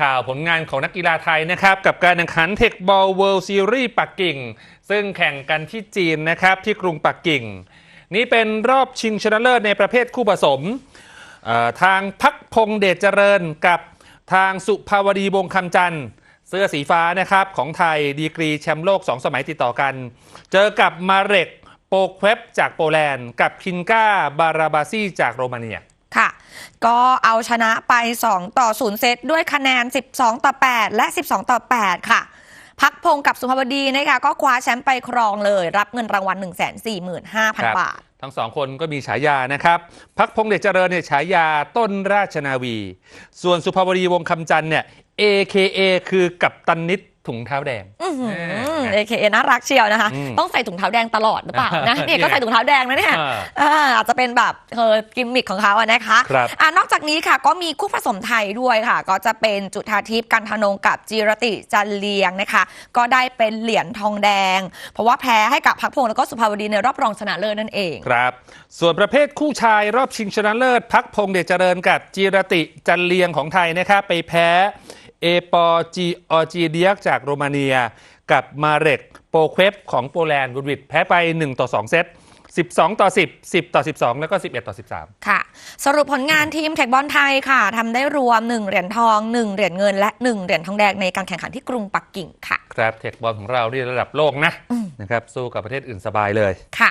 ข่าวผลงานของนักกีฬาไทยนะครับ กับการแข่งขันเทคบอลเวิลด์ซีรีส์ปักกิ่ง ซึ่งแข่งกันที่จีนนะครับ ที่กรุงปักกิ่ง นี่เป็นรอบชิงชนะเลิศในประเภทคู่ผสม ทางพักพงเดชเจริญกับทางสุภาวดีวงคำจันทร์เสื้อสีฟ้านะครับของไทยดีกรีแชมป์โลก 2 สมัยติดต่อกัน เจอกับมาเร็กโปเควบจากโปแลนด์ กับคินก้าบาราบาซีจากโรมาเนีย ก็เอาชนะไป 2 ต่อ 0 เซตด้วยคะแนน 12 ต่อ 8 และ 12 ต่อ 8 ค่ะพักพงศ์กับสุภาวดีนะคะก็คว้าแชมป์ไปครองเลย รับเงินรางวัล 145,000 บาท ทั้งสองคนก็มีฉายานะครับ พักพงษ์เดชเจริญเนี่ยฉายาต้นราชนาวี ส่วนสุภาวดีวงศ์คำจันทร์เนี่ย AKA คือกับตันนิด ถุงเท้าแดงอื้อหือเออ AKA น่ารักเชียวนะคะ อืมต้องใส่ถุงเท้าแดงตลอดหรือเปล่านะ เนี่ยเนี่ยก็ใส่ถุงเท้าแดงนะเนี่ยอ่าอ่าอาจจะเป็นแบบเออกิมมิคของเขาอะนะคะครับอ่านอกจากนี้ค่ะก็มีคู่ผสมไทยด้วยค่ะ ก็จะเป็นจุธาทิพย์กันธนงกับจีรติจันเลียงนะคะ ก็ได้เป็นเหรียญทองแดง เพราะว่าแพ้ให้กับพักพงศ์แล้วก็สุภาวดีในรอบรองชนะเลิศนั่นเอง ครับ ส่วนประเภทคู่ชายรอบชิงชนะเลิศ พักพงษ์เดชเจริญกับจีรติจันเลียงของไทยนะครับ ไปแพ้ เอปอจีออจีเดียกจากโรมาเนีย กับมาเร็กโปเควบของโปแลนด์บุดวิดแพ้ไป 1 ต่อ 2 เซต12 ต่อ 10 10 ต่อ 12 แล้วก็ 11 ต่อ 13 ค่ะ สรุปผลงานทีมเทคบอลไทยค่ะทำได้รวม 1 เหรียญทอง 1 เหรียญเงิน และ 1 เหรียญทองแดงในการแข่งขันที่กรุงปักกิ่งค่ะ ครับเทคบอลของเราที่ระดับโลกนะอืมนะครับสู้กับประเทศอื่นสบายเลยค่ะ